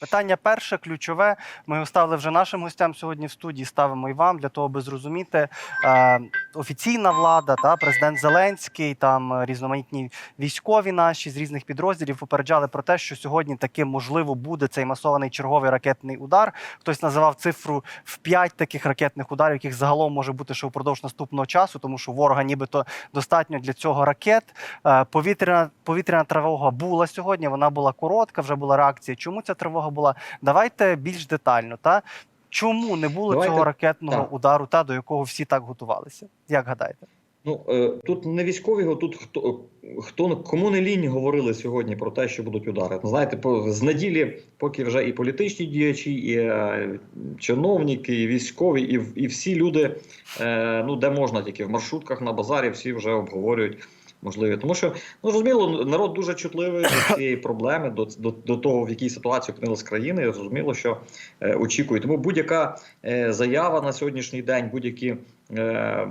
Питання перше, ключове. Ми ставили вже нашим гостям сьогодні в студії. Ставимо і вам для того, аби зрозуміти е, офіційна влада та президент Зеленський, там е, різноманітні військові наші з різних підрозділів попереджали про те, що сьогодні таки можливо буде цей масований черговий ракетний удар. Хтось називав цифру в 5 таких ракетних ударів, яких загалом може бути ще впродовж наступного часу, тому що ворога нібито достатньо для цього ракет. Е, Повітряна повітряна тривога була сьогодні. Вона була коротка, вже була реакція. Чому ця тривога була? Давайте більш детально. Та чому не було Давайте- цього ракетного так. удару, та до якого всі так готувалися? Як гадаєте? Ну е, тут не військові, тут хто хто кому не лінь говорили сьогодні про те, що будуть удари. Ну, Знаєте, по з неділі, поки вже і політичні діячі, і е, чиновники, і військові, і, і всі люди, е, ну де можна тільки в маршрутках на базарі, всі вже обговорюють. Можливі, тому що ну зрозуміло, народ дуже чутливий до цієї проблеми, до, до, до того, в якій ситуації опинилась країна. І зрозуміло, що е, очікує. Тому будь-яка е, заява на сьогоднішній день, будь-які е,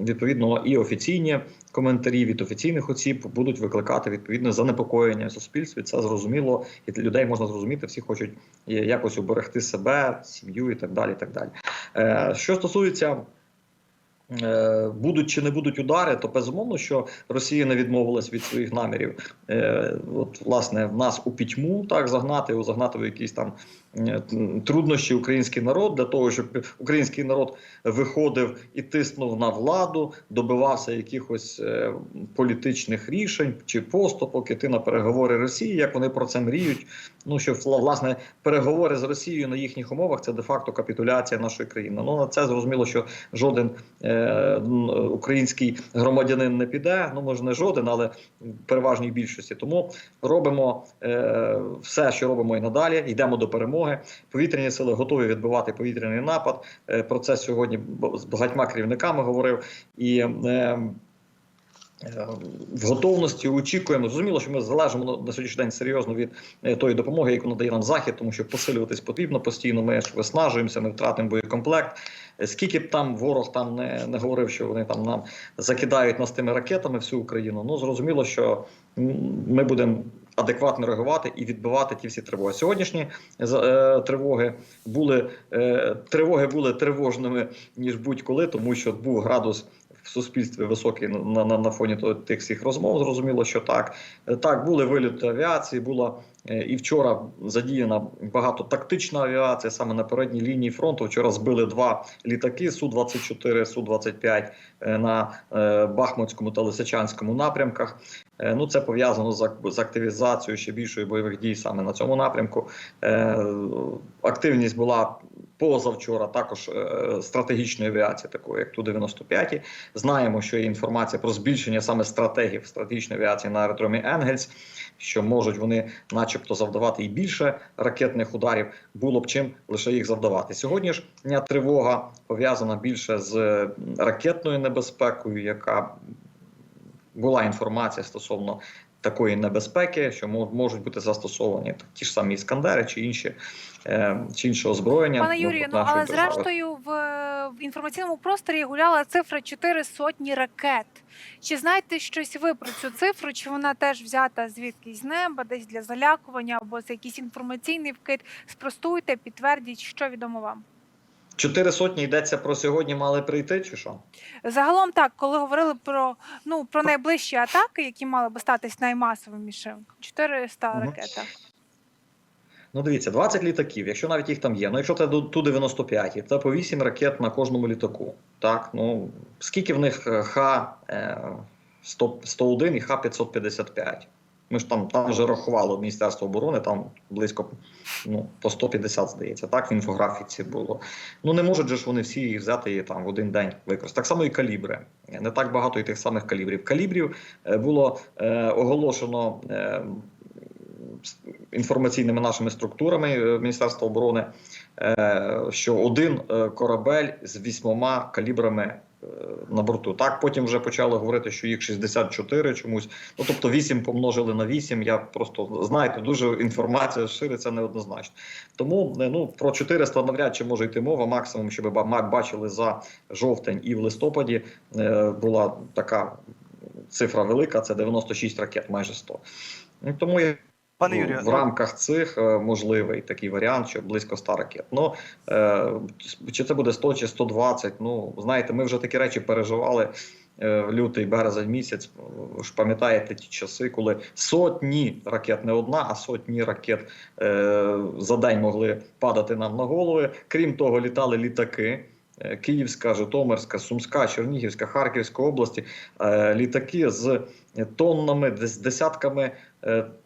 відповідно і офіційні коментарі від офіційних осіб будуть викликати відповідне занепокоєння суспільстві. Це зрозуміло, і людей можна зрозуміти. Всі хочуть е, якось уберегти себе, сім'ю і так далі. І так далі. Е, що стосується. Е, Будуть чи не будуть удари, то безумовно, що Росія не відмовилась від своїх намірів. Е, от власне в нас у пітьму так загнати, загнати в якийсь там труднощі український народ для того, щоб український народ виходив і тиснув на владу, добивався якихось е, політичних рішень чи поступок, іти на переговори Росії, як вони про це мріють. Ну що вла- власне переговори з Росією на їхніх умовах це де-факто капітуляція нашої країни. Ну на це зрозуміло, що жоден е, український громадянин не піде. Ну може не жоден, але в переважній більшості. Тому робимо е, все, що робимо і надалі. Йдемо до перемоги. Повітряні сили готові відбивати повітряний напад. Е, про це сьогодні з багатьма керівниками говорив і. Е, Е, В готовності очікуємо. Зрозуміло, що ми залежимо на- сьогоднішній день серйозно від тої допомоги, яку надає нам захід, тому що посилюватись потрібно постійно. Ми виснажуємося, ми втратимо боєкомплект. Скільки б там ворог там не, не говорив, що вони там нам закидають нас тими ракетами всю Україну. Ну зрозуміло, що ми будемо адекватно реагувати і відбивати ті всі тривоги. Сьогоднішні е, тривоги були е, тривоги були тривожними ніж будь-коли, тому що був градус в суспільстві високий на, на, на фоні тих всіх розмов. Зрозуміло, що так. Е, Так, були виліти авіації, була е, і вчора задіяна багато тактична авіація саме на передній лінії фронту. Вчора збили два літаки Су-24, Су-25 е, на е, Бахмутському та Лисичанському напрямках. Ну, це пов'язано з, ак- активізацією ще більшої бойових дій саме на цьому напрямку. Активність була позавчора також е, стратегічної авіації, такої як Ту-95. Знаємо, що є інформація про збільшення саме стратегів стратегічної авіації на аеродромі Енгельс, що можуть вони, начебто, завдавати і більше ракетних ударів. Було б чим лише їх завдавати. Сьогодні ж дня тривога пов'язана більше з е, ракетною небезпекою, яка була інформація стосовно такої небезпеки, що можуть бути застосовані ті ж самі іскандери чи інші е, чи інше озброєння. Пане ну, Юрію, ну але держави. зрештою в, в інформаційному просторі гуляла цифра 4 сотні ракет. Чи знаєте щось ви про цю цифру? Чи вона теж взята звідкись з неба, десь для залякування, або це якийсь інформаційний вкид? Спростуйте, підтвердіть, що відомо вам. Чотири сотні йдеться про сьогодні мали прийти, чи що? Загалом так, коли говорили про ну про найближчі атаки, які мали би статись наймасовішими, 400 Мгм. ракет. Ну, дивіться, 20 літаків, якщо навіть їх там є. Ну, якщо це Ту-95, це по 8 ракет на кожному літаку. Так, ну скільки в них е, Х-101 і Х-555? Ми ж там, там вже рахувало Міністерство оборони, там близько ну, по 150, здається, так в інфографіці було. Ну не можуть ж вони всі взяти і там в один день використати. Так само і калібри. Не так багато і тих самих калібрів. Калібрів е, було е, оголошено. Е, інформаційними нашими структурами е, Міністерства оборони, е, що один корабель з вісьмома калібрами на борту. Так потім вже почали говорити, що їх 64 чомусь. Ну тобто 8 помножили на 8. Я просто знаєте, дуже інформація шириться неоднозначно. Тому е, ну про 400 навряд чи може йти мова. Максимум, що ви бачили за жовтень і в листопаді, е, була така цифра велика. Це 96 ракет, майже 100. Ну тому я Пане в- Юрію, в ну- рамках цих е, можливий такий варіант, що близько 100 ракет. Ну е, чи це буде 100 чи 120, Ну знаєте, ми вже такі речі переживали. е, в Лютий, березень місяць, ж пам'ятаєте ті часи, коли сотні ракет, не одна, а сотні ракет е, за день могли падати нам на голови. Крім того, літали літаки. Е, Київська, Житомирська, Сумська, Чернігівська, Харківська області, е, літаки з тоннами, з десятками е,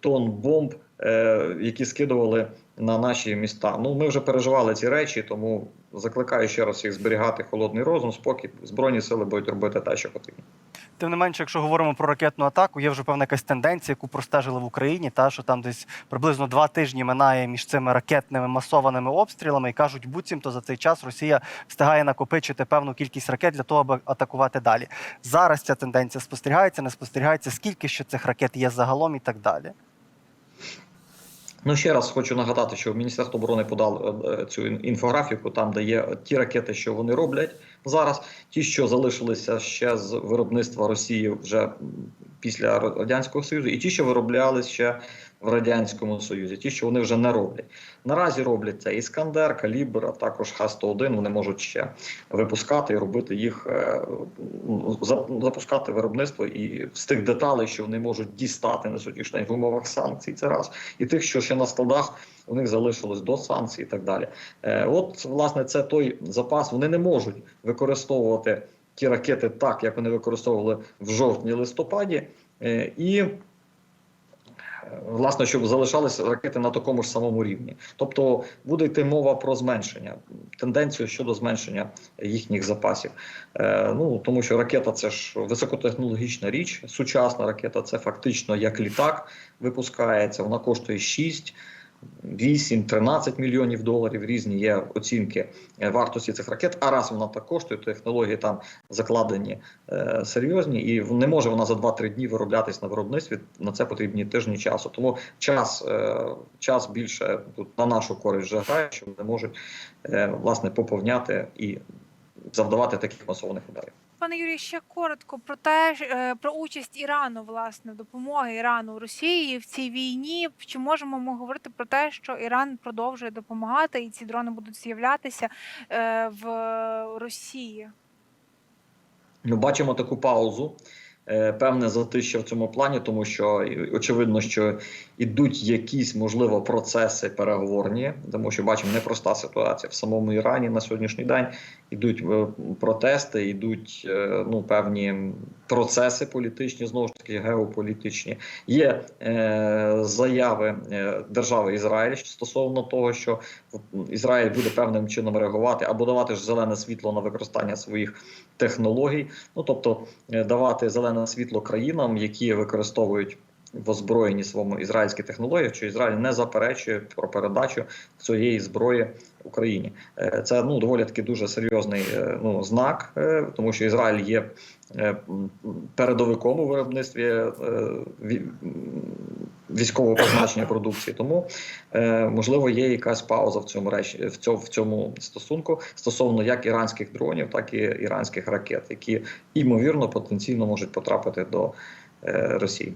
тонн бомб, е, які скидували на наші міста. Ну ми вже переживали ці речі, тому закликаю ще раз їх зберігати холодний розум, спокій. Збройні сили будуть робити те, що потрібно. Тим не менше, якщо говоримо про ракетну атаку, є вже певна якась тенденція, яку простежили в Україні, та що там десь приблизно два тижні минає між цими ракетними масованими обстрілами, і кажуть, буцімто за цей час Росія встигає накопичити певну кількість ракет для того, аби атакувати далі. Зараз ця тенденція спостерігається, не спостерігається, скільки ще цих ракет є загалом і так далі. Ну ще раз хочу нагадати, що Міністерство оборони подало е, цю інфографіку, там де є ті ракети, що вони роблять зараз, ті, що залишилися ще з виробництва Росії вже після радянського союзу, і ті, що вироблялися ще в радянському союзі, ті, що вони вже не роблять. Наразі роблять це Іскандер, Калібр, а також Х-101, Вони можуть ще випускати і робити їх, е, за- запускати виробництво і з тих деталей, що вони можуть дістати на сьогоднішній в умовах санкцій. Це раз і тих, що ще на складах у них залишилось до санкцій, і так далі. Е, От власне це той запас. Вони не можуть використовувати ті ракети так, як вони використовували в жовтні-листопаді, Е, і власне, щоб залишалися ракети на такому ж самому рівні. Тобто буде йти мова про зменшення, тенденцію щодо зменшення їхніх запасів. Е, ну тому що ракета це ж високотехнологічна річ, сучасна ракета це фактично як літак випускається. Вона коштує 6, 8, 13 мільйонів доларів. Різні є оцінки е, вартості цих ракет. А раз вона так коштує, технології там закладені е, серйозні, і не може вона за 2-3 дні вироблятись на виробництві. На це потрібні тижні часу. Тому час, е, час більше тут на нашу користь вже грає, що вони можуть е, власне поповняти і завдавати таких масованих ударів. Пане Юрію, ще коротко про те, е, про участь Ірану, власне, допомоги Ірану Росії в цій війні. Чи можемо ми говорити про те, що Іран продовжує допомагати, і ці дрони будуть з'являтися е, в Росії? Ми бачимо таку паузу, певне затища в цьому плані, тому що очевидно, що ідуть якісь можливо процеси переговорні, тому що бачимо непроста ситуація в самому Ірані на сьогоднішній день. Ідуть е, протести, йдуть е, ну певні процеси політичні, знову ж таки геополітичні. Є е, заяви е, держави Ізраїль стосовно того, що Ізраїль буде певним чином реагувати або давати ж зелене світло на використання своїх технологій. Ну тобто е, давати зелене світло країнам, які використовують в озброєнні своєму ізраїльські технології, що Ізраїль не заперечує про передачу цієї зброї Україні. Е, Це ну доволі таки дуже серйозний е, ну знак, е, тому що Ізраїль є передовиком у виробництві військового призначення продукції. Тому можливо є якась пауза в цьому речі в цьому в цьому стосунку стосовно як іранських дронів, так і іранських ракет, які ймовірно потенційно можуть потрапити до Росії.